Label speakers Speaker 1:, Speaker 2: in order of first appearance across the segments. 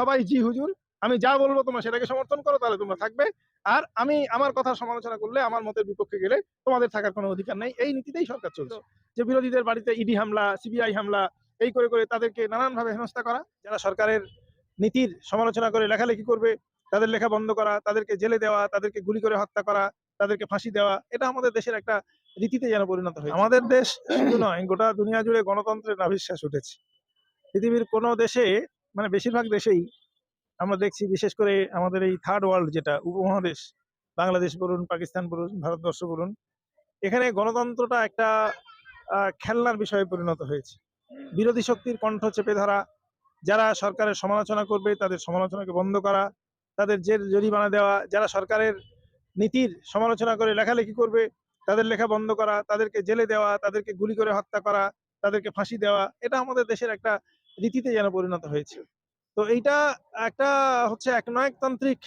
Speaker 1: সবাই জি হুজুর আমি যা বলব তোমরা সেটাকে সমর্থন করো তাহলে তোমরা থাকবে। আর আমি আমার কথা সমালোচনা করলে আমার মতের বিপক্ষে গেলে তোমাদের থাকার কোনো অধিকার নেই। এই নীতিতেই সরকার চলছে। যে বিরোধীদের বাড়িতে ইডি হামলা সিবিআই হামলা এই করে করে তাদেরকে নানানভাবে হেনস্থা করা যারা সরকারের নীতির সমালোচনা করে লেখালেখি করবে তাদের লেখা বন্ধ করা তাদেরকে জেলে দেওয়া তাদেরকে গুলি করে হত্যা করা তাদেরকে ফাঁসি দেওয়া এটা আমাদের দেশের একটা রীতিতে যেন পরিণত হয়েছে। আমাদের দেশ শুধু নয় গোটা দুনিয়া জুড়ে গণতন্ত্রের নাভিশ্বাস উঠেছে। পৃথিবীর কোনো দেশে মানে বেশিরভাগ দেশেই আমরা দেখছি, বিশেষ করে আমাদের এই থার্ড ওয়ার্ল্ড যেটা উপমহাদেশ, বাংলাদেশ বলুন, পাকিস্তান বলুন, ভারতবর্ষ বলুন, এখানে গণতন্ত্রটা একটা খেলনার বিষয়ে পরিণত হয়েছে। বিরোধী শক্তির কণ্ঠ চেপে ধরা, যারা সরকারের সমালোচনা করবে, তাদের সমালোচনাকে বন্ধ করা, তাদের জেল, জরিমানা দেওয়া, যারা সরকারের নীতির সমালোচনা করে লেখালেখি করবে, তাদের লেখা বন্ধ করা, তাদেরকে জেলে দেওয়া, তাদেরকে গুলি করে হত্যা করা, তাদেরকে ফাঁসি দেওয়া, এটা আমাদের দেশের একটা রীতিতে যেন পরিণত হয়েছে। তো এইটা একটা হচ্ছে একনায়কতান্ত্রিক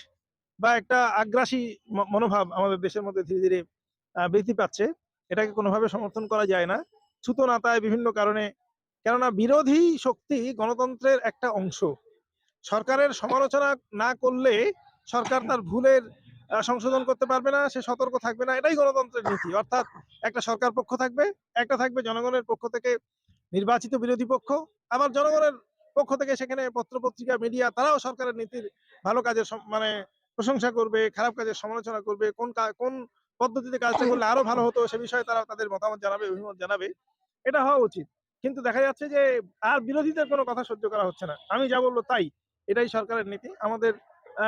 Speaker 1: বা একটা আগ্রাসী মনোভাব আমাদের দেশের মধ্যে ধীরে ধীরে বৃদ্ধি পাচ্ছে। এটাকে কোনোভাবে সমর্থন করা যায় না। ছুতো নাতায় বিভিন্ন কারণে, কেননা বিরোধী শক্তি গণতন্ত্রের একটা অংশ। সরকারের সমালোচনা না করলে সরকার তার ভুলের সংশোধন করতে পারবে না, সে সতর্ক থাকবে না। এটাই গণতন্ত্রের নীতি। অর্থাৎ একটা সরকার পক্ষ থাকবে, একটা থাকবে জনগণের পক্ষ থেকে নির্বাচিত বিরোধী পক্ষ, আবার জনগণের পক্ষ থেকে সেখানে পত্রপত্রিকা মিডিয়া তারাও সরকারের নীতির ভালো কাজের মানে প্রশংসা করবে, খারাপ কাজের সমালোচনা করবে, কোন কোন পদ্ধতিতে কাজটা করলে আরও ভালো হতো সে বিষয়ে তারা তাদের মতামত জানাবে, অভিমত জানাবে। এটা হওয়া উচিত। কিন্তু দেখা যাচ্ছে যে আর বিরোধীদের কোনো কথা সহ্য করা হচ্ছে না। আমি যা বলব তাই। এটাই সরকারের নীতি। আমাদের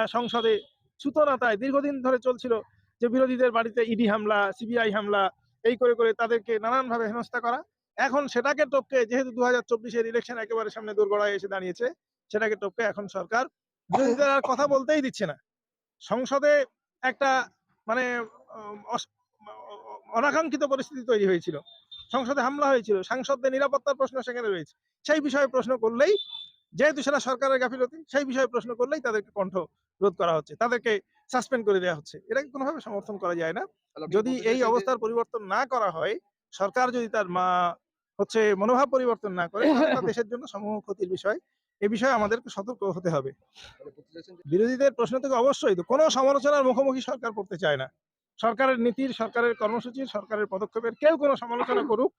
Speaker 1: সংসদে সুতনাতায় দীর্ঘদিন ধরে চলছিল যে বিরোধীদের বাড়িতে ইডি হামলা, সিবিআই হামলা, এই করে করে তাদেরকে নানানভাবে হেনস্থা করা। এখন সেটাকে টপকে যেহেতু দু হাজার চব্বিশের ইলেকশন একেবারে সামনে দোরগোড়ায় এসে দাঁড়িয়েছে সেটাকে টপকে এখন সরকার। বিরোধীদের আর কথা বলতেই দিচ্ছে না। সংসদে একটা মানে অনাকাঙ্ক্ষিত পরিস্থিতি তৈরি হয়েছিল। সংসদে হামলা হয়েছিল সাংসদদের নিরাপত্তার প্রশ্ন সেখানে রয়েছে। সেই বিষয়ে প্রশ্ন করলেই যেহেতু সেটা সরকারের গাফিলতি সেই বিষয়ে প্রশ্ন করলেই তাদেরকে কণ্ঠ রোধ করা হচ্ছে। তাদেরকে সাসপেন্ড করে দেওয়া হচ্ছে। এটাকে কোনোভাবে সমর্থন করা যায় না? যদি এই অবস্থার পরিবর্তন না করা হয় সরকার যদি তার মা হচ্ছে মনোভাব পরিবর্তন না করে দেশের জন্য সমূহ ক্ষতির বিষয় এ বিষয়ে আমাদেরকে সতর্ক হতে হবে। বিরোধীদের প্রশ্ন থেকে অবশ্যই কোনো সমালোচনার মুখোমুখি সরকার করতে চায় না। সরকারের নীতির সরকারের কর্মসূচি সরকারের পদক্ষেপের কেউ কোনো সমালোচনা করুক।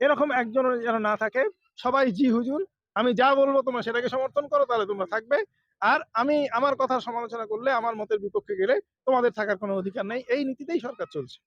Speaker 1: এরকম একজন যেন না থাকে সবাই জি হুজুর আমি যা বলব তোমরা সেটাকে সমর্থন করো তাহলে তোমরা থাকবে। আর আমি আমার কথার সমালোচনা করলে আমার মতের বিপক্ষে গেলে তোমাদের থাকার কোনো অধিকার নেই। এই নীতিতেই সরকার চলছে।